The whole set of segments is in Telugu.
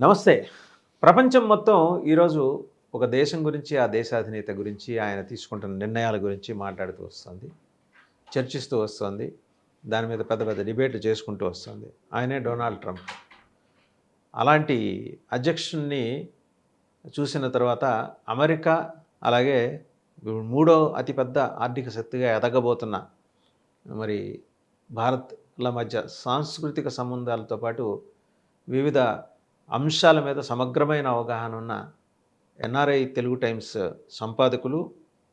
నమస్తే. ప్రపంచం మొత్తం ఈరోజు ఒక దేశం గురించి ఆ దేశాధినేత గురించి ఆయన తీసుకుంటున్న నిర్ణయాల గురించి మాట్లాడుతూ వస్తుంది. చర్చిస్తూ వస్తుంది. దాని మీద పెద్ద పెద్ద డిబేట్లు చేసుకుంటూ వస్తుంది. ఆయనే డొనాల్డ్ ట్రంప్. అలాంటి అధ్యక్షుణ్ణి చూసిన తర్వాత అమెరికా అలాగే మూడో అతిపెద్ద ఆర్థిక శక్తిగా ఎదగబోతున్న మరి భారత్ల మధ్య సాంస్కృతిక సంబంధాలతో పాటు వివిధ అంశాల మీద సమగ్రమైన అవగాహన ఉన్న ఎన్ఆర్ఐ తెలుగు టైమ్స్ సంపాదకులు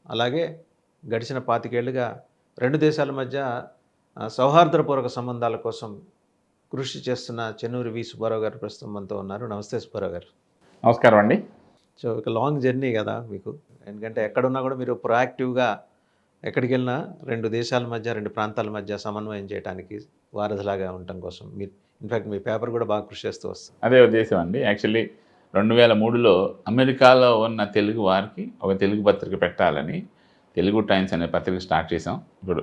అలాగే గడిచిన పాతికేళ్ళుగా రెండు దేశాల మధ్య సౌహార్దపూర్వక సంబంధాల కోసం కృషి చేస్తున్న చెన్నూరి వి సుబ్బారావు గారు ప్రస్తుతం మనతో ఉన్నారు. నమస్తే సుబ్బారావు గారు. నమస్కారం అండి. సో ఒక లాంగ్ జర్నీ కదా మీకు. ఎందుకంటే ఎక్కడున్నా కూడా మీరు ప్రొయాక్టివ్గా ఎక్కడికి వెళ్ళినా రెండు దేశాల మధ్య రెండు ప్రాంతాల మధ్య సమన్వయం చేయడానికి వారధిలాగా ఉండటం కోసం మీరు ఇన్ఫాక్ట్ మీ పేపర్ కూడా బాగా కృషి చేస్తూ వస్తుంది. అదే ఉద్దేశం అండి. యాక్చువల్లీ రెండు వేల మూడులో అమెరికాలో ఉన్న తెలుగు వారికి ఒక తెలుగు పత్రిక పెట్టాలని తెలుగు టైమ్స్ అనే పత్రిక స్టార్ట్ చేసాం ఇప్పుడు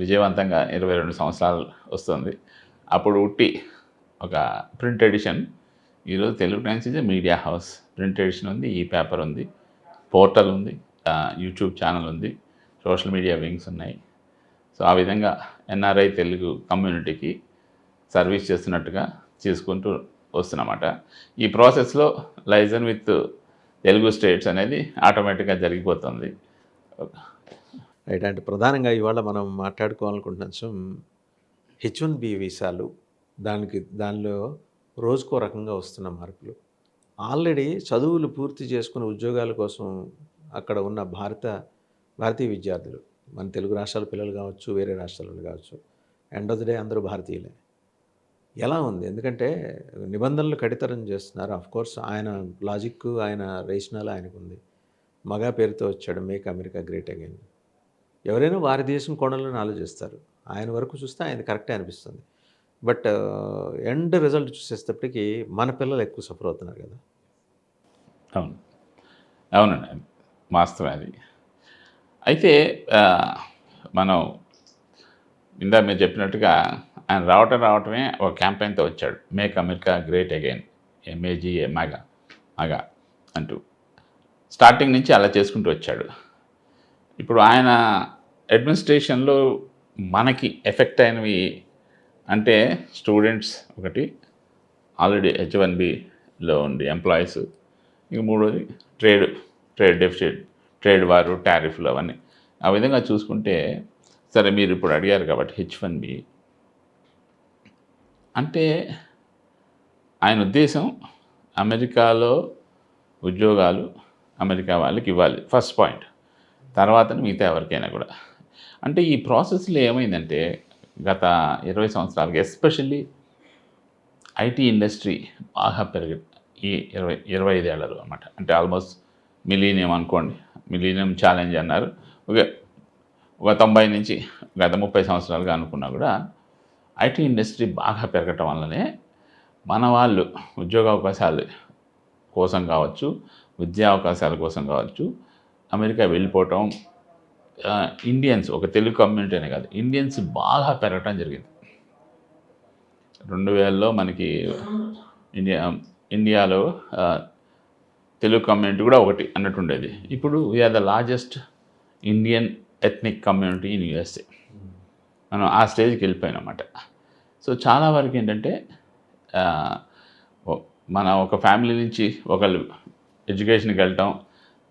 విజయవంతంగా ఇరవై రెండు సంవత్సరాలు వస్తుంది. అప్పుడు ఉట్టి ఒక ప్రింట్ ఎడిషన్. ఈరోజు Telugu times is media house. Print edition ఉంది ఈ పేపర్ ఉంది పోర్టల్ ఉంది యూట్యూబ్ ఛానల్ ఉంది సోషల్ మీడియా వింగ్స్ ఉన్నాయి. సో ఆ విధంగా ఎన్ఆర్ఐ తెలుగు కమ్యూనిటీకి సర్వీస్ చేస్తున్నట్టుగా చేసుకుంటూ వస్తున్నమాట. ఈ ప్రాసెస్లో లైజన్ విత్ తెలుగు స్టేట్స్ అనేది ఆటోమేటిక్గా జరిగిపోతుంది. రైట్ అంటే ప్రధానంగా ఇవాళ మనం మాట్లాడుకోవాలనుకుంటున్న హెచ్ వన్ బి వీసాలు. దానికి దానిలో రోజుకో రకంగా వస్తున్న మార్పులు. ఆల్రెడీ చదువులు పూర్తి చేసుకుని ఉద్యోగాల కోసం అక్కడ ఉన్న భారత భారతీయ విద్యార్థులు మన తెలుగు రాష్ట్రాల పిల్లలు కావచ్చు వేరే రాష్ట్రాల కావచ్చు ఎండ్ ఆఫ్ ద డే అందరూ భారతీయులే. ఎలా ఉంది? ఎందుకంటే నిబంధనలు కడితరం చేస్తున్నారు. అఫ్ కోర్స్ ఆయన లాజిక్ ఆయన రేషనల్ ఆయనకు ఉంది. మగా పేరుతో వచ్చాడు మేక్ అమెరికా గ్రేట్ అగైన్ ఎవరైనా వారి దేశం కోణంలో ఆలోచిస్తారు. ఆయన వరకు చూస్తే ఆయన కరెక్టే అనిపిస్తుంది. బట్ ఎండ్ రిజల్ట్ చూసేటప్పటికి మన పిల్లలు ఎక్కువ సఫర్ అవుతున్నారు కదా. అవును. అవునండి. వాస్తవం అది. అయితే uh, మనం ఇందా మీరు చెప్పినట్టుగా ఆయన రావటం రావటమే ఒక క్యాంపెయిన్తో వచ్చాడు. Make America great again. MAGA MAGA MAGA అంటూ. స్టార్టింగ్ నుంచి అలా చేసుకుంటూ వచ్చాడు. ఇప్పుడు ఆయన అడ్మినిస్ట్రేషన్లో మనకి ఎఫెక్ట్ అయినవి అంటే స్టూడెంట్స్ ఒకటి ఆల్రెడీ హెచ్ వన్ బిలో ఉండి ఎంప్లాయీస్ ఇక మూడోది ట్రేడ్ ట్రేడ్ డెఫిసిట్ ట్రేడ్ వారు టారిఫ్లు అవన్నీ. ఆ విధంగా చూసుకుంటే సరే మీరు ఇప్పుడు అడిగారు కాబట్టి హెచ్ వన్ బి అంటే ఆయన ఉద్దేశం అమెరికాలో ఉద్యోగాలు అమెరికా వాళ్ళకి ఇవ్వాలి. ఫస్ట్ పాయింట్ తర్వాత మిగతా ఎవరికైనా కూడా. అంటే ఈ ప్రాసెస్లో ఏమైందంటే గత ఇరవై సంవత్సరాలకి ఎస్పెషల్లీ ఐటీ ఇండస్ట్రీ బాగా పెరిగి ఈ ఇరవై ఇరవై ఐదేళ్ళలో అనమాట అంటే ఆల్మోస్ట్ మిలీనియం అనుకోండి. మిలీనియం ఛాలెంజ్ అన్నారు. ఒక ఒక తొంభై నుంచి గత ముప్పై సంవత్సరాలుగా అనుకున్నా కూడా ఐటీ ఇండస్ట్రీ బాగా పెరగటం వల్లనే మన వాళ్ళు ఉద్యోగ అవకాశాలు కోసం కావచ్చు విద్యా అవకాశాల కోసం కావచ్చు అమెరికా వెళ్ళిపోవటం ఇండియన్స్ ఒక తెలుగు కమ్యూనిటీ అనే కాదు ఇండియన్స్ బాగా పెరగటం జరిగింది. రెండు వేలలో మనకి ఇండియా ఇండియాలో తెలుగు కమ్యూనిటీ కూడా ఒకటి అన్నట్టు ఉండేది. ఇప్పుడు we are the largest Indian ethnic community in USA మనం ఆ స్టేజ్కి వెళ్ళిపోయినమాట సో చాలా వరకు ఏంటంటే మన ఒక ఫ్యామిలీ నుంచి ఒకళ్ళు ఎడ్యుకేషన్కి వెళ్ళటం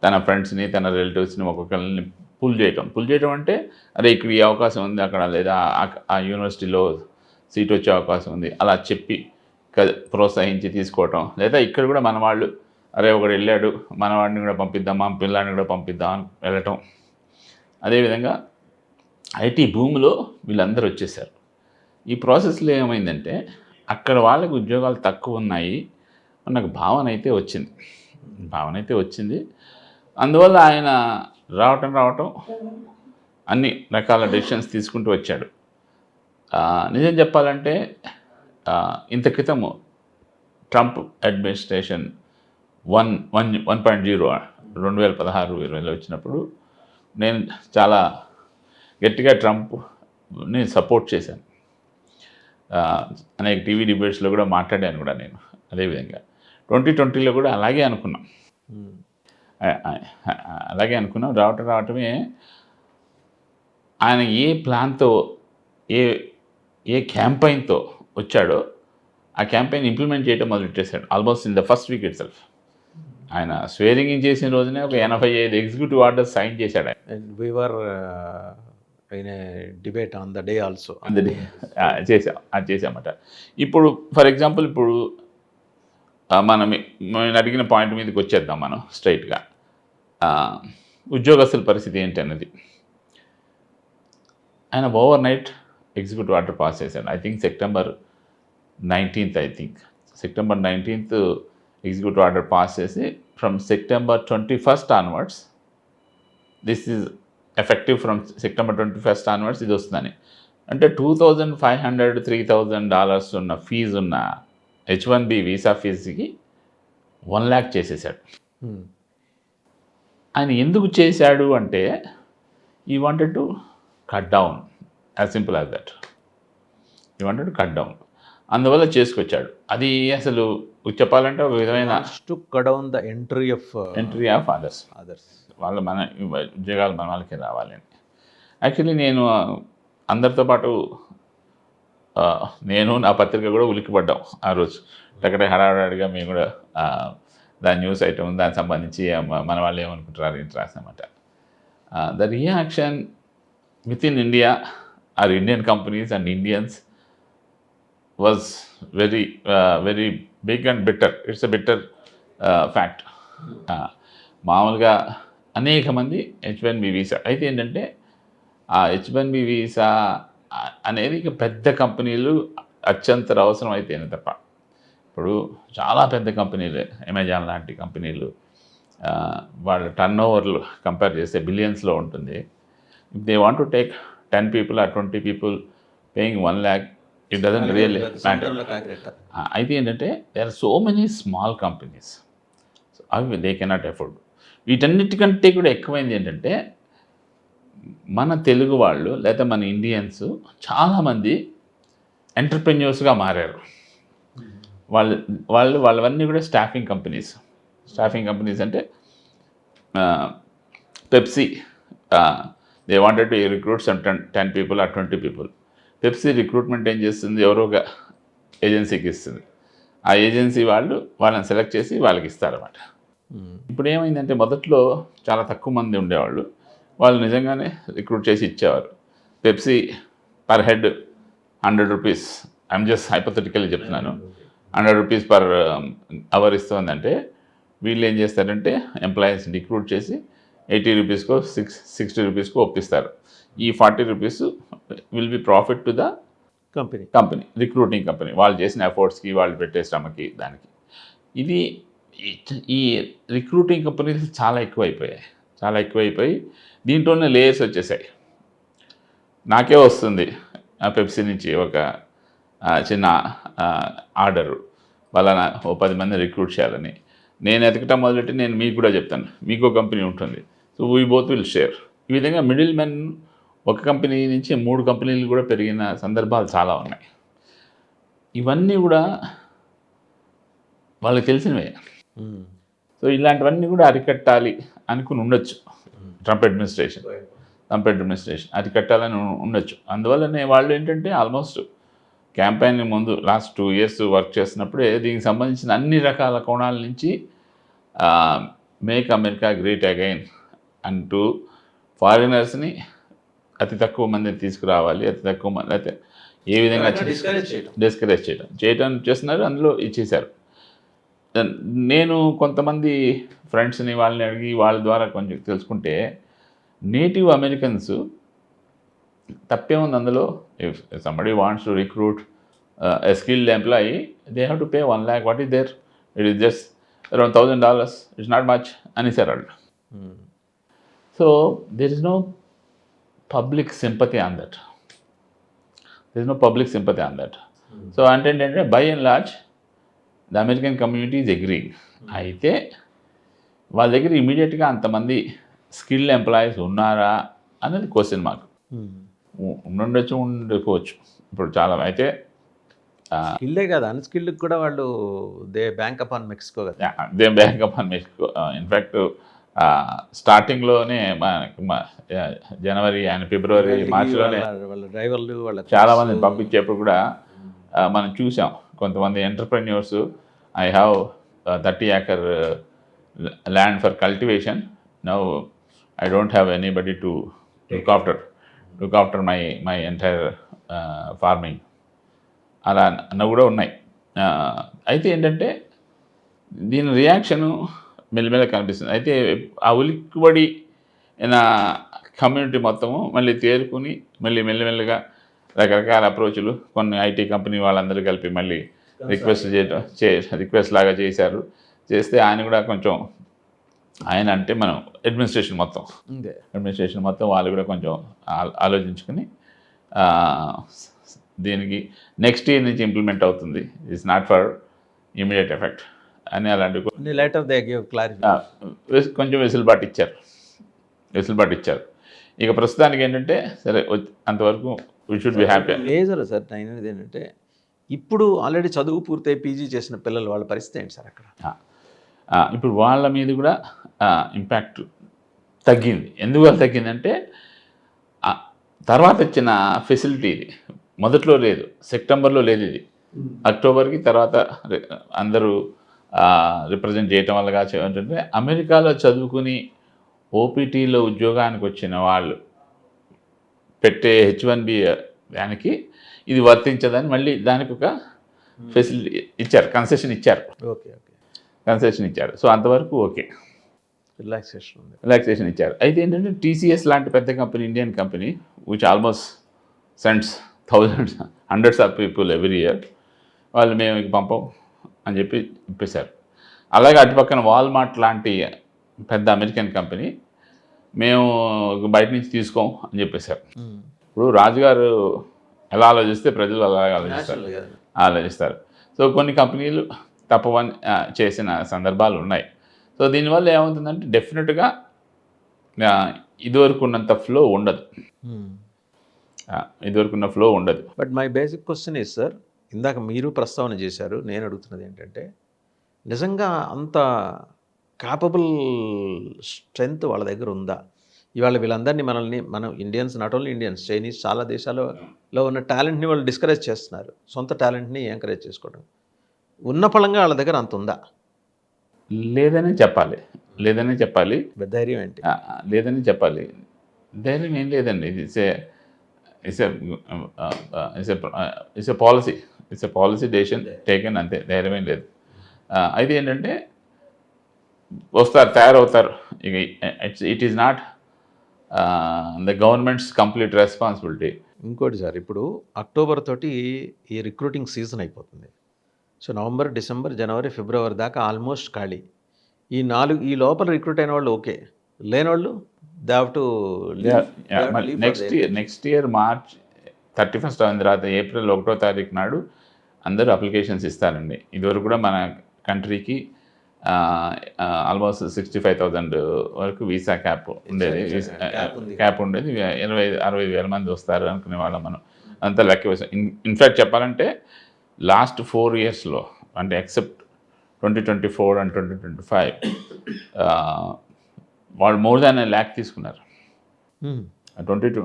తన ఫ్రెండ్స్ని తన రిలేటివ్స్ని ఒక్కొక్కరిని పుల్ చేయటం. పుల్ చేయటం అంటే అరే ఇక్కడ ఈ అవకాశం ఉంది అక్కడ లేదా ఆ- యూనివర్సిటీలో సీట్ వచ్చే అవకాశం ఉంది అలా చెప్పి ప్రోత్సహించి తీసుకోవటం. లేదా ఇక్కడ కూడా మన వాళ్ళు అరే ఒకడు వెళ్ళాడు మనవాడిని కూడా పంపిద్దాం మా పిల్లాడిని కూడా పంపిద్దాం అని వెళ్ళటం. అదేవిధంగా ఐటీ భూమిలో వీళ్ళందరూ వచ్చేసారు. ఈ ప్రాసెస్లో ఏమైందంటే అక్కడ వాళ్ళకి ఉద్యోగాలు తక్కువ ఉన్నాయి నాకు భావన అయితే వచ్చింది. భావన అయితే వచ్చింది. అందువల్ల ఆయన రావటం రావటం అన్ని రకాల డెసిషన్స్ తీసుకుంటూ వచ్చాడు. నిజం చెప్పాలంటే ఇంత క్రితము Trump administration one one one point zero రెండు వేల పదహారు ఇరవైలో వచ్చినప్పుడు నేను చాలా గట్టిగా ట్రంప్ని సపోర్ట్ చేశాను. అనేక టీవీ డిబేట్స్లో కూడా మాట్లాడాను కూడా నేను అదేవిధంగా ట్వంటీ ట్వంటీలో కూడా అలాగే అనుకున్నాం. అలాగే అనుకున్నాం. రావటం రావటమే ఆయన ఏ ప్లాన్తో ఏ ఏ క్యాంపైన్తో వచ్చాడో ఆ క్యాంపెయిన్ ఇంప్లిమెంట్ చేయడం మొదలెట్టేశాడు almost in the first week itself ఆయన స్వేరింగ్ చేసిన రోజునే ఒక ఎనభై ఐదు ఎగ్జిక్యూటివ్ ఆర్డర్స్ సైన్ చేశాడు ఆయన. We are in debate on the day also. అందరి చేసాం అది చేసామట. ఇప్పుడు ఫర్ ఎగ్జాంపుల్ ఇప్పుడు మనం నేను అడిగిన పాయింట్ మీదకి వచ్చేద్దాం మనం స్ట్రైట్గా. ఉద్యోగస్తుల పరిస్థితి ఏంటి అన్నది. ఆయన overnight executive order pass చేశాడు. I think September nineteenth I think. September nineteenth executive order pass చేసి from September twenty first onwards this is effective from September twenty first onwards ఇది వస్తుందని. అంటే two thousand five hundred three thousand dollars ఉన్న ఫీజు ఉన్న హెచ్ వన్ బి వీసా ఫీజుకి వన్ ల్యాక్ చేసేసాడు. ఆయన ఎందుకు చేశాడు అంటే he wanted to cut down as simple as that he wanted to cut down అందువల్ల చేసుకొచ్చాడు. అది అసలు చెప్పాలంటే ఒక విధమైన to cut down the entry of entry of others others వాళ్ళ మన ఉద్యోగాలు మన వాళ్ళకి రావాలని యాక్చువల్లీ నేను అందరితో పాటు నేను నా పత్రిక కూడా ఉలిక్కిపడ్డాం ఆ రోజు. అక్కడే హడావిడిగా మేము కూడా దాని న్యూస్ ఐటమ్ దానికి సంబంధించి మన వాళ్ళు ఏమనుకుంటారు ఏంటి రాసామట the reaction with in India or Indian companies and Indians was very very big and bitter it's a bitter fact మామూలుగా అనేక మంది హెచ్ వన్ బి వీసా అయితే ఏంటంటే ఆ హెచ్ వన్ బి వీసా అనేది ఇక పెద్ద కంపెనీలు అత్యంత అవసరం అయితేనే తప్ప. ఇప్పుడు చాలా పెద్ద కంపెనీలు. అమెజాన్ లాంటి కంపెనీలు వాళ్ళ టర్న్ ఓవర్లు కంపేర్ చేస్తే బిలియన్స్లో ఉంటుంది. If they want to take ten people or twenty people paying one lakh it doesn't matter ఆ, అయితే ఏంటంటే they are so many small companies అవి దే కెనాట్ ఎఫోర్డ్ వీటన్నిటికంటే కూడా ఎక్కువైంది ఏంటంటే మన తెలుగు వాళ్ళు లేదా మన ఇండియన్స్ చాలామంది ఎంటర్ప్రెన్యూర్స్గా మారారు. వాళ్ళు వాళ్ళు వాళ్ళవన్నీ కూడా స్టాఫింగ్ కంపెనీస్. స్టాఫింగ్ కంపెనీస్ అంటే Pepsi they wanted to recruit some ten ten people or twenty people. Pepsi recruitment ఏం చేస్తుంది? ఎవరో ఒక ఏజెన్సీకి ఇస్తుంది. ఆ ఏజెన్సీ వాళ్ళు వాళ్ళని సెలెక్ట్ చేసి వాళ్ళకి ఇస్తారన్నమాట. ఇప్పుడు ఏమైందంటే మొదట్లో చాలా తక్కువ మంది ఉండేవాళ్ళు. వాళ్ళు నిజంగానే రిక్రూట్ చేసి ఇచ్చేవారు. Pepsi per head hundred rupees. I'm just hypothetically చెప్తున్నాను. హండ్రెడ్ రూపీస్ పర్ అవర్ ఇస్తుందంటే వీళ్ళు ఏం చేస్తారంటే ఎంప్లాయీస్ రిక్రూట్ చేసి ఎయిటీ రూపీస్కో సిక్స్ సిక్స్టీ రూపీస్కో ఒప్పిస్తారు. ఈ forty rupees will be profit to the company. Company recruiting company. వాళ్ళు చేసిన ఎఫర్ట్స్కి వాళ్ళు పెట్టే శ్రమకి దానికి. ఇది ఈ- ఈ రిక్రూటింగ్ కంపెనీస్ చాలా ఎక్కువైపోయాయి. చాలా ఎక్కువైపోయి దీంట్లోనే లేయర్స్ వచ్చేసాయి. నాకే వస్తుంది ఆ పెప్సీ నుంచి ఒక చిన్న ఆర్డరు. వాళ్ళ ఓ పది మంది రిక్రూట్ చేయాలని. నేను ఎతకటం మొదలెట్టి నేను మీకు కూడా చెప్తాను. మీకు కంపెనీ ఉంటుంది. So we both will share ఈ విధంగా మిడిల్ మెన్ ఒక కంపెనీ నుంచి మూడు కంపెనీలు కూడా పెరిగిన సందర్భాలు చాలా ఉన్నాయి. ఇవన్నీ కూడా వాళ్ళకి తెలిసినవే. సో ఇలాంటివన్నీ కూడా అరికట్టాలి అనుకుని ఉండొచ్చు. ట్రంప్ అడ్మినిస్ట్రేషన్ ట్రంప్ అడ్మినిస్ట్రేషన్ అరికట్టాలని ఉండొచ్చు. అందువల్లనే వాళ్ళు ఏంటంటే ఆల్మోస్ట్ క్యాంపెయిన్ ముందు లాస్ట్ టూ ఇయర్స్ వర్క్ చేస్తున్నప్పుడే దీనికి సంబంధించిన అన్ని రకాల కోణాల నుంచి మేక్ అమెరికా గ్రేట్ అగైన్ అంటూ ఫారినర్స్ని అతి తక్కువ మందిని తీసుకురావాలి. అతి తక్కువ మంది అయితే ఏ విధంగా డిస్కరేజ్ చేయడం డిస్కరేజ్ చేయడం చేయడం చేస్తున్నారు. అందులో ఇచ్చేశారు. నేను కొంతమంది ఫ్రెండ్స్ని వాళ్ళని అడిగి వాళ్ళ ద్వారా కొంచెం తెలుసుకుంటే నేటివ్ అమెరికన్స్ తప్పే ఉంది అందులో if somebody wants to recruit a skilled employee they have to pay one lakh what is there it is just around thousand dollars it's not much అనేసారు వాళ్ళు so there is no public sympathy on that there is no public sympathy on that so అంటే ఏంటంటే by and large the American community is agreeing అయితే వాళ్ళ దగ్గర ఇమీడియట్గా అంతమంది స్కిల్ ఎంప్లాయీస్ ఉన్నారా అన్నది క్వశ్చన్ మార్క్ ఉ- ఉండుండొచ్చు ఉండకపోవచ్చు ఇప్పుడు చాలా అయితే స్కిల్డే కాదు అన్స్కిల్డ్ కూడా వాళ్ళు they bank up on Mexico కదా they bank up on Mexico in fact స్టార్టింగ్లోనే జనవరి అండ్ ఫిబ్రవరి మార్చిలోనే వాళ్ళ- డ్రైవర్లు వాళ్ళ చాలా మందిని పంపించేప్పుడు కూడా మనం చూసాం. కొంతమంది entrepreneurs I have thirty acre land for cultivation now I don't have anybody to look after look after my my entire farming అలా అన్న కూడా ఉన్నాయి. అయితే ఏంటంటే దీని రియాక్షను మెల్లమెల్ల కనిపిస్తుంది. అయితే ఆ ఉలిక్కుబడి నా కమ్యూనిటీ మొత్తము మళ్ళీ తేరుకుని మళ్ళీ మెల్లమెల్లగా రకరకాల అప్రోచ్లు కొన్ని ఐటీ కంపెనీ వాళ్ళందరూ కలిపి మళ్ళీ రిక్వెస్ట్ చేయడం చే రిక్వెస్ట్ లాగా చేశారు. చేస్తే ఆయన కూడా కొంచెం ఆయన అంటే మనం అడ్మినిస్ట్రేషన్ మొత్తం. అడ్మినిస్ట్రేషన్ మొత్తం వాళ్ళు కూడా కొంచెం ఆ- ఆలోచించుకుని ఆ, దీనికి నెక్స్ట్ ఇయర్ నుంచి ఇంప్లిమెంట్ అవుతుంది. It's not for immediate effect అని అలాంటి లేటర్ క్లారిఫై కొంచెం వెసులుబాటు ఇచ్చారు. వెసులుబాటు ఇచ్చారు. ఇక ప్రస్తుతానికి ఏంటంటే సరే అంతవరకు we should be happy major sir నేను అనేది ఏంటంటే ఇప్పుడు ఆల్రెడీ చదువు పూర్తయి పీజీ చేసిన పిల్లలు వాళ్ళ పరిస్థితి ఏంటి సార్ అక్కడ? ఇప్పుడు వాళ్ళ మీద కూడా ఇంపాక్ట్ తగ్గింది. ఎందువల్ల తగ్గిందంటే తర్వాత వచ్చిన ఫెసిలిటీ ఇది. మొదట్లో లేదు. సెప్టెంబర్లో లేదు ఇది. అక్టోబర్కి తర్వాత అందరూ రిప్రజెంట్ చేయటం వల్ల ఏంటంటే అమెరికాలో చదువుకుని ఓపీటీలో ఉద్యోగానికి వచ్చిన వాళ్ళు పెట్టే హెచ్ వన్ బి దానికి ఇది వర్తించదని మళ్ళీ దానికి ఒక ఫెసిలిటీ ఇచ్చారు కన్సెషన్ ఇచ్చారు. Okay okay. కన్సెషన్ ఇచ్చారు. సో అంతవరకు ఓకే. రిలాక్సేషన్ ఉంది. రిలాక్సేషన్ ఇచ్చారు. అయితే ఏంటంటే టీసీఎస్ లాంటి పెద్ద company Indian company which almost cents thousands hundreds of people every year వాళ్ళు మేము ఇక పంపం అని చెప్పి ఇప్పేశారు. అలాగే అటుపక్కన వాల్మార్ట్ లాంటి పెద్ద అమెరికన్ కంపెనీ మేము బయట నుంచి తీసుకోం అని చెప్పేశారు. ఇప్పుడు రాజుగారు ఎలా ఆలోచిస్తే ప్రజలు అలాగే ఆలోచిస్తారు. ఆలోచిస్తారు. సో కొన్ని కంపెనీలు తప్పవని చేసిన సందర్భాలు ఉన్నాయి. సో దీనివల్ల ఏమవుతుందంటే డెఫినెట్గా ఇదివరకు ఉన్నంత ఫ్లో ఉండదు. ఇదివరకు ఉన్న ఫ్లో ఉండదు. But my basic question is sir ఇందాక మీరు ప్రస్తావన చేశారు నేను అడుగుతున్నది ఏంటంటే నిజంగా అంత కాపబుల్ స్ట్రెంగ్త్ వాళ్ళ దగ్గర ఉందా? ఇవాళ వీళ్ళందరినీ మనల్ని మనం Indians not only Indians Chinese చాలా దేశాలలో ఉన్న టాలెంట్ని వాళ్ళు డిస్కరేజ్ చేస్తున్నారు. సొంత టాలెంట్ని ఎంకరేజ్ చేసుకోవడం. ఉన్న పళంగా వాళ్ళ దగ్గర అంత ఉందా? లేదనే చెప్పాలి. లేదనే చెప్పాలి. ధైర్యం ఏంటి? లేదని చెప్పాలి. ధైర్యం ఏం లేదండి. It's a it's it's policy it's a policy decision taken అంతే. ధైర్యం ఏం లేదు. అయితే ఏంటంటే వస్తారు తయారవుతారు. ఇక it's it is not the government's complete responsibility ఇంకోటి సార్ ఇప్పుడు అక్టోబర్ తోటి ఈ రిక్రూటింగ్ సీజన్ అయిపోతుంది. సో నవంబర్ డిసెంబర్ జనవరి ఫిబ్రవరి దాకా ఆల్మోస్ట్ ఖాళీ. ఈ నాలుగు ఈ లోపల రిక్రూట్ అయిన వాళ్ళు ఓకే. లేని వాళ్ళు they have to next year next year March thirty first అయిన తర్వాత ఏప్రిల్ ఒకటో తారీఖు నాడు అందరూ అప్లికేషన్స్ ఇస్తారండి. ఇదివరకు కూడా మన కంట్రీకి ఆల్మోస్ట్ సిక్స్టీ ఫైవ్ థౌజండ్ వరకు వీసా క్యాప్ ఉండేది. క్యాప్ ఉండేది. ఇరవై అరవై వేల మంది వస్తారు అనుకునే వాళ్ళం మనం. అంతా లెక్క వేసాం ఇన్ఫ్యాక్ట్ చెప్పాలంటే లాస్ట్ ఫోర్ ఇయర్స్లో అంటే except twenty twenty four and twenty twenty five వాళ్ళు మోర్ దాన్ ల్యాక్ తీసుకున్నారు. ట్వంటీ టూ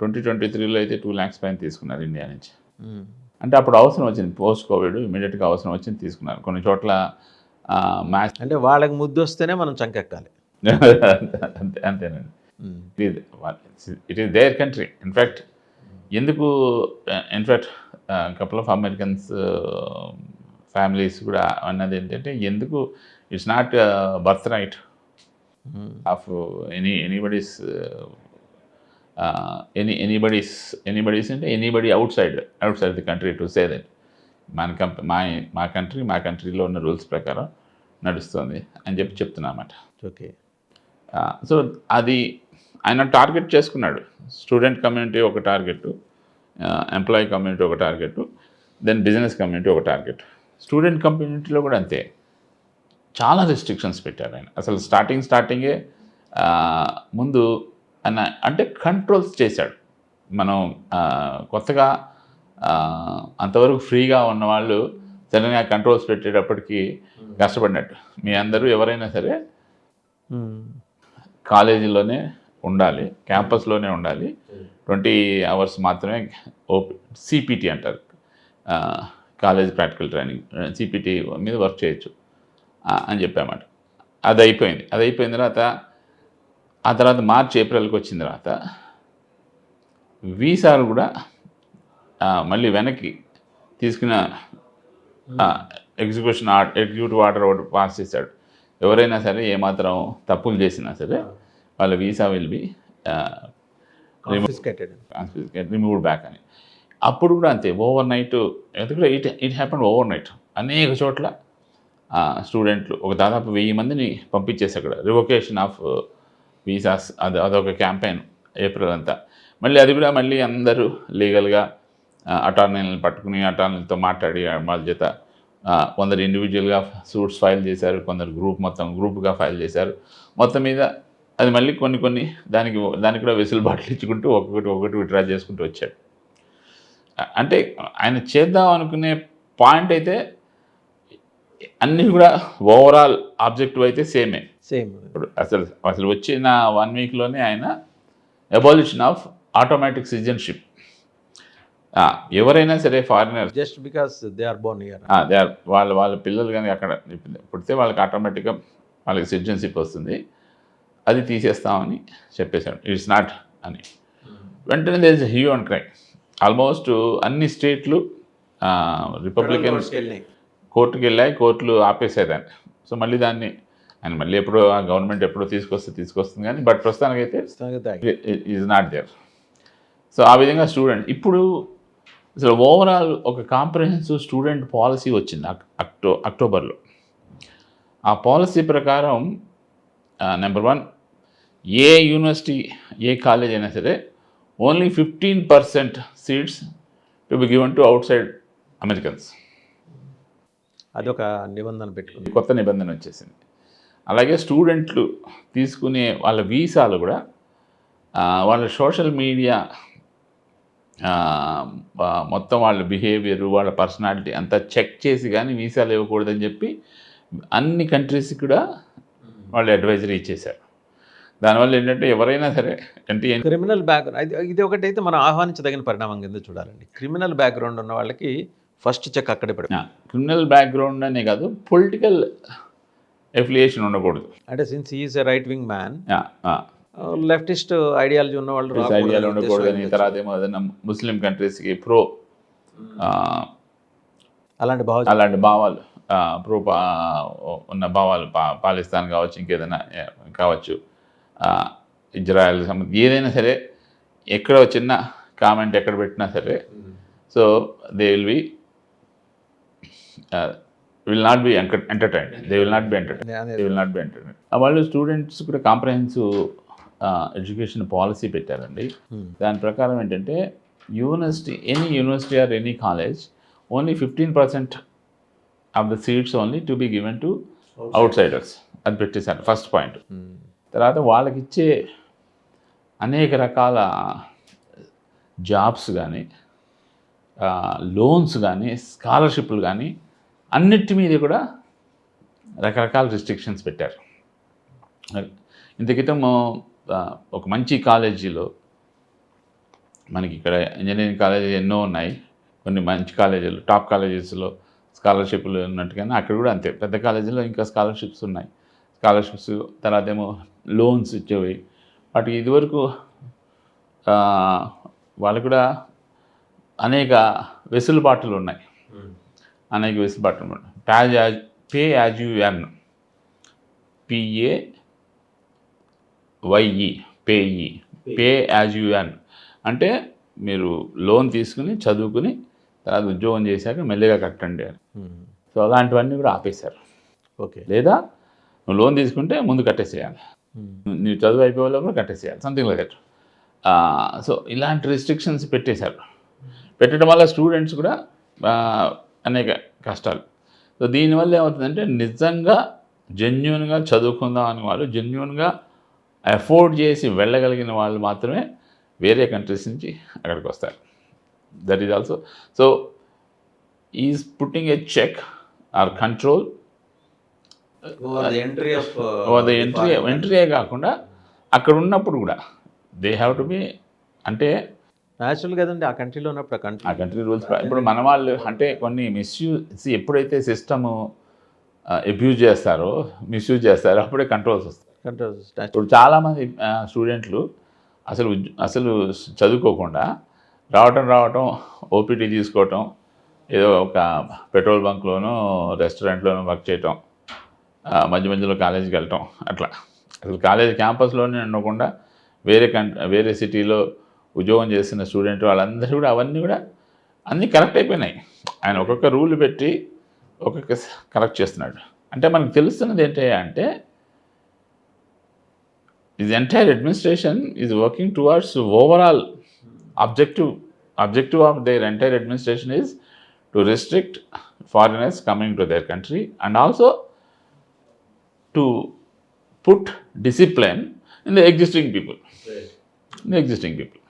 ట్వంటీ ట్వంటీ త్రీలో అయితే టూ ల్యాక్స్ పైన తీసుకున్నారు ఇండియా నుంచి. అంటే అప్పుడు అవసరం వచ్చింది. పోస్ట్ కోవిడ్ ఇమీడియట్గా అవసరం వచ్చింది తీసుకున్నారు. కొన్ని చోట్ల మ్యాచ్ అంటే వాళ్ళకి ముద్దు వస్తేనే మనం చంకెక్కాలి. అంతే అంతేనండి. It is their country in fact ఎందుకు in fact couple of Americans families కూడా అన్నది ఏంటంటే ఎందుకు it's not birth right of any anybody's any anybody's anybody's అంటే anybody outside outside the country to say that మన కంప్ మా మా కంట్రీ మా కంట్రీలో ఉన్న రూల్స్ ప్రకారం నడుస్తుంది అని చెప్పి చెప్తున్నమాట ఓకే. సో అది ఆయన టార్గెట్ చేసుకున్నాడు. స్టూడెంట్ కమ్యూనిటీ ఒక టార్గెట్ ఎంప్లాయీ కమ్యూనిటీ ఒక టార్గెట్ దెన్ బిజినెస్ కమ్యూనిటీ ఒక టార్గెట్ స్టూడెంట్ కమ్యూనిటీలో కూడా అంతే. చాలా రెస్ట్రిక్షన్స్ పెట్టారు ఆయన. అసలు స్టార్టింగ్ స్టార్టింగే ముందు ఆయన అంటే కంట్రోల్స్ చేశాడు. మనం కొత్తగా అంతవరకు ఫ్రీగా ఉన్న వాళ్ళు సడన్గా కంట్రోల్స్ పెట్టేటప్పటికి కష్టపడినట్టు. మీ అందరూ ఎవరైనా సరే. కాలేజీలోనే ఉండాలి క్యాంపస్లోనే ఉండాలి. ట్వంటీ అవర్స్ మాత్రమే ఓపీ సిపిటి అంటారు. కాలేజ్ ప్రాక్టికల్ ట్రైనింగ్ సిపిటి మీద వర్క్ చేయొచ్చు. అని చెప్పామాట. అది అయిపోయింది. అది అయిపోయిన తర్వాత ఆ తర్వాత మార్చ్ ఏప్రిల్కి వచ్చిన తర్వాత వీసాలు కూడా మళ్ళీ వెనక్కి తీసుకున్న ఎగ్జిక్యూషన్ ఆర్డర్ ఎగ్జిక్యూటివ్ ఆర్డర్ ఒకటి పాస్ చేశాడు. ఎవరైనా సరే ఏమాత్రం తప్పులు చేసినా సరే వాళ్ళ visa will be. Removed back అని. అప్పుడు కూడా అంతే ఓవర్ నైట్ ఎందుకంటే it it happen overnight అనేక చోట్ల స్టూడెంట్లు ఒక దాదాపు వెయ్యి మందిని పంపించేసి అక్కడ. రివొకేషన్ ఆఫ్ వీసాస్ అది అదొక క్యాంపెయిన్ ఏప్రిల్ అంతా. మళ్ళీ అది కూడా మళ్ళీ అందరూ లీగల్గా అటార్నీలను పట్టుకుని అటార్నీలతో మాట్లాడి వాళ్ళ చేత కొందరు ఇండివిజువల్గా సూట్స్ ఫైల్ చేశారు కొందరు గ్రూప్ మొత్తం గ్రూప్గా ఫైల్ చేశారు. మొత్తం మీద అది మళ్ళీ కొన్ని కొన్ని దానికి దానికి కూడా వెసులుబాట్లు ఇచ్చుకుంటూ ఒక్కొక్కటి ఒక్కొక్కటి విత్డ్రా చేసుకుంటూ వచ్చాడు. అంటే ఆయన చేద్దాం అనుకునే పాయింట్ అయితే అన్నీ కూడా ఓవరాల్ ఆబ్జెక్టివ్ అయితే సేమే సేమ్ ఇప్పుడు అసలు అసలు వచ్చిన వన్ వీక్లోనే ఆయన అబాలిషన్ ఆఫ్ ఆటోమేటిక్ సిటిజన్షిప్ ఎవరైనా సరే foreigner just because they are born year they are వాళ్ళ వాళ్ళ పిల్లలు కానీ అక్కడ పుడితే వాళ్ళకి ఆటోమేటిక్గా వాళ్ళకి సిటిజన్షిప్ వస్తుంది. అది తీసేస్తామని చెప్పేశాడు. ఇట్స్ నాట్ అని. వెంటనే there is hue and cry almost అన్ని స్టేట్లు రిపబ్లికన్ కోర్టుకి వెళ్ళాయి కోర్టులు ఆపేసాయి దాన్ని. సో మళ్ళీ దాన్ని ఆయన మళ్ళీ ఎప్పుడో ఆ గవర్నమెంట్ ఎప్పుడో తీసుకొస్తే తీసుకొస్తుంది కానీ బట్ ప్రస్తుతానికైతే ఈజ్ నాట్ దేర్ సో ఆ విధంగా స్టూడెంట్ ఇప్పుడు అసలు ఓవరాల్ ఒక కాంప్రహెన్సివ్ స్టూడెంట్ పాలసీ వచ్చింది అక్- అక్టో అక్టోబర్లో. ఆ పాలసీ ప్రకారం నెంబర్ వన్ ఏ యూనివర్సిటీ ఏ కాలేజ్ అయినా సరే only fifteen percent seats to be given to outside Americans అదొక నిబంధన పెట్టుకుంది. కొత్త నిబంధన వచ్చేసింది. అలాగే స్టూడెంట్లు తీసుకునే వాళ్ళ వీసాలు కూడా వాళ్ళ సోషల్ మీడియా మొత్తం వాళ్ళ బిహేవియర్ వాళ్ళ పర్సనాలిటీ అంతా చెక్ చేసి కానీ వీసాలు ఇవ్వకూడదని చెప్పి అన్ని కంట్రీస్కి కూడా వాళ్ళు అడ్వైజరీ ఇచ్చేశారు. దానివల్ల ఏంటంటే ఎవరైనా సరే అంటే క్రిమినల్ బ్యాక్గ్రౌండ్ ఇది ఒకటైతే మనం ఆహ్వానించదగిన పరిణామం కింద చూడాలండి. క్రిమినల్ బ్యాక్గ్రౌండ్ ఉన్న వాళ్ళకి ఫస్ట్ చెక్ అక్కడే పడి క్రిమినల్ బ్యాక్గ్రౌండ్ అనే కాదు పొలిటికల్ ఎఫిలియేషన్ ఉండకూడదు. అంటే since is a right wing man. Leftist ideology ఉన్న వాళ్ళు ఐడియాలు అనే ఉండకూడదని తర్వాత ఏమో ఏదైనా ముస్లిం కంట్రీస్కి ప్రో అలాంటి భావ అలాంటి భావాలు ఆ, ప్రో పా- ఉన్న భావాలు పా పాలిస్తాన్ కావచ్చు ఇంకేదైనా కావచ్చు ఆ, ఇజ్రాయెల్ సంబంధ ఏదైనా సరే ఎక్కడ చిన్న కామెంట్ ఎక్కడ పెట్టినా సరే so they will be will not be entertained they will not be entertain they will not be entertain వాళ్ళు స్టూడెంట్స్ కూడా కాంప్రహెన్సివ్ ఎడ్యుకేషన్ పాలసీ పెట్టారండి. దాని ప్రకారం ఏంటంటే university any university or any college only fifteen percent of the seats only to be given to outsiders అది పెట్టేశారు ఫస్ట్ పాయింట్ తర్వాత వాళ్ళకి ఇచ్చే అనేక రకాల జాబ్స్ కానీ లోన్స్ కానీ స్కాలర్షిప్లు కానీ అన్నిటి మీద కూడా రకరకాల రిస్ట్రిక్షన్స్ పెట్టారు. ఇంత క్రితం ఆ, ఒక మంచి కాలేజీలో మనకి ఇక్కడ ఇంజనీరింగ్ కాలేజీ ఎన్నో ఉన్నాయి. కొన్ని మంచి కాలేజీలు టాప్ కాలేజెస్లో స్కాలర్షిప్లు ఉన్నట్టుగానే అక్కడ కూడా అంతే. పెద్ద కాలేజీలో ఇంకా స్కాలర్షిప్స్ ఉన్నాయి. స్కాలర్షిప్స్ తర్వాత ఏమో లోన్స్ ఇచ్చేవి. వాటికి ఇదివరకు వాళ్ళు కూడా అనేక వెసులుబాటులు ఉన్నాయి. అనేక వెసులుబాటులు ఉన్నాయి. Pays as pay as you earn. P A Y E pay E. Pay as you earn అంటే మీరు లోన్ తీసుకుని చదువుకుని తర్వాత ఉద్యోగం చేశాక మెల్లిగా కట్టండి అని. సో అలాంటివన్నీ కూడా ఆపేశారు. ఓకే. లేదా నువ్వు లోన్ తీసుకుంటే ముందు కట్టేసేయాలి. నువ్వు చదువు అయిపోయే లోపల కట్టేసేయాలి. సంథింగ్ లైక్ దట్ సో ఇలాంటి రిస్ట్రిక్షన్స్ పెట్టేశారు. పెట్టడం వల్ల స్టూడెంట్స్ కూడా అనేక కష్టాలు. సో దీనివల్ల ఏమవుతుందంటే నిజంగా జెన్యున్గా చదువుకుందాం అని వాళ్ళు జెన్యున్గా అఫోర్డ్ చేసి వెళ్ళగలిగిన వాళ్ళు మాత్రమే వేరే కంట్రీస్ నుంచి అక్కడికి వస్తారు. That is also so is putting a check or control entry entry ఎంట్రీయే కాకుండా అక్కడ ఉన్నప్పుడు కూడా దే హ్యావ్ టు బి అంటే న్యాచురల్ కదండి ఆ కంట్రీలో ఉన్నప్పుడు ఆ కంట్రీ. ఆ కంట్రీ రూల్స్ ఇప్పుడు మన వాళ్ళు అంటే కొన్ని మిస్యూజ్ ఎప్పుడైతే సిస్టమ్ అబ్యూజ్ చేస్తారో మిస్యూజ్ చేస్తారో అప్పుడే కంట్రోల్స్ వస్తాయి. ఇప్పుడు చాలామంది స్టూడెంట్లు అసలు అసలు చదువుకోకుండా రావటం రావటం ఓపీటీ తీసుకోవటం ఏదో ఒక పెట్రోల్ బంక్లోనో రెస్టారెంట్లోనో వర్క్ చేయటం మధ్య మధ్యలో కాలేజీకి వెళ్ళటం అట్లా. అసలు కాలేజ్ క్యాంపస్లోనే ఉండకుండా వేరే కం వేరే సిటీలో ఉద్యోగం చేసిన స్టూడెంట్ వాళ్ళందరూ కూడా అవన్నీ కూడా అన్నీ కరెక్ట్ అయిపోయినాయి. ఆయన ఒక్కొక్క రూల్ పెట్టి ఒక్కొక్క కరెక్ట్ చేస్తున్నాడు. అంటే మనకు తెలుస్తున్నది ఏంటి అంటే this entire administration is working towards overall objective objective of their entire administration is to restrict foreigners coming to their country and also to put discipline in the existing people. In the existing people